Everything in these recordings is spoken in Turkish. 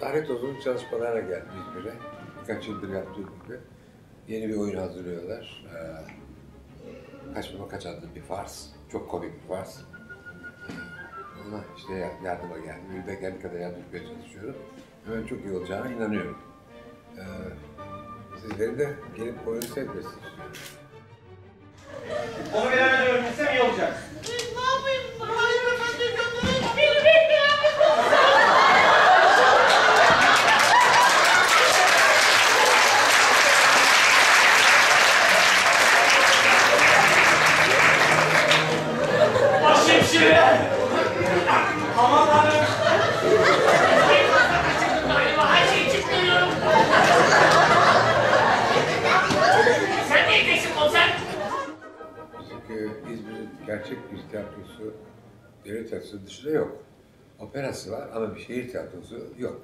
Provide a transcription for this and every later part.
Zahret Ozun'un çalışmalarına geldim İzmir'e. Birkaç yıldır yaptığı gibi. Yeni bir oyun hazırlıyorlar. Ee, kaç baba kaç adlı bir fars. Çok komik bir fars. Ee, Ona işte ya- yardıma geldim. De kendi kadar yardım etmeye çalışıyorum. Ve Ben çok iyi olacağına inanıyorum. Ee, sizlerin de gelip oyunu seyretmesini Sen ne diyeceksin komiser? Çünkü İzmir'in gerçek bir tiyatrosu, devlet tiyatrosu dışında yok. Operası var ama bir şehir tiyatrosu yok.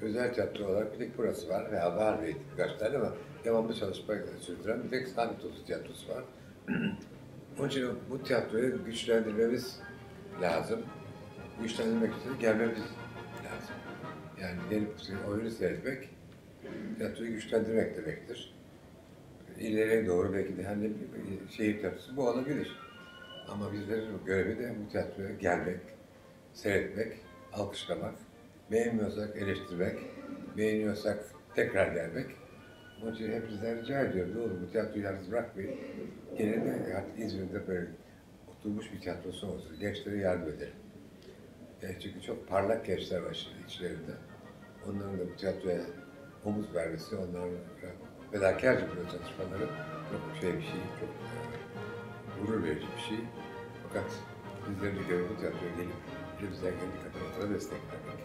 Özel tiyatro olarak bir tek burası var veya var belki birkaç tane ama devamlı çalışma sürdüren bir tek Stanley Tosu tiyatrosu var. Onun için bu tiyatroyu güçlendirmemiz lazım. Güçlendirmek için gelmemiz lazım. Yani gelip oyunu seyretmek, tiyatroyu güçlendirmek demektir ileriye doğru belki de hani şehir tiyatrosu bu olabilir. Ama bizlerin görevi de bu tiyatroya gelmek, seyretmek, alkışlamak, beğenmiyorsak eleştirmek, beğeniyorsak tekrar gelmek. Onun için hepinizden rica ediyorum. Ne bu tiyatroyu yalnız bırakmayın. Gelin de artık İzmir'de böyle oturmuş bir tiyatrosu olsun. Gençlere yardım edelim. Yani çünkü çok parlak gençler var şimdi içlerinde. Onların da bu tiyatroya omuz vermesi, onların fedakarca bir çalışmaları çok şey bir şey, çok e, gurur verici bir şey. Fakat bizlerin de görevi bu tiyatroya gelip elimizden geldiği kadar ona destek vermek.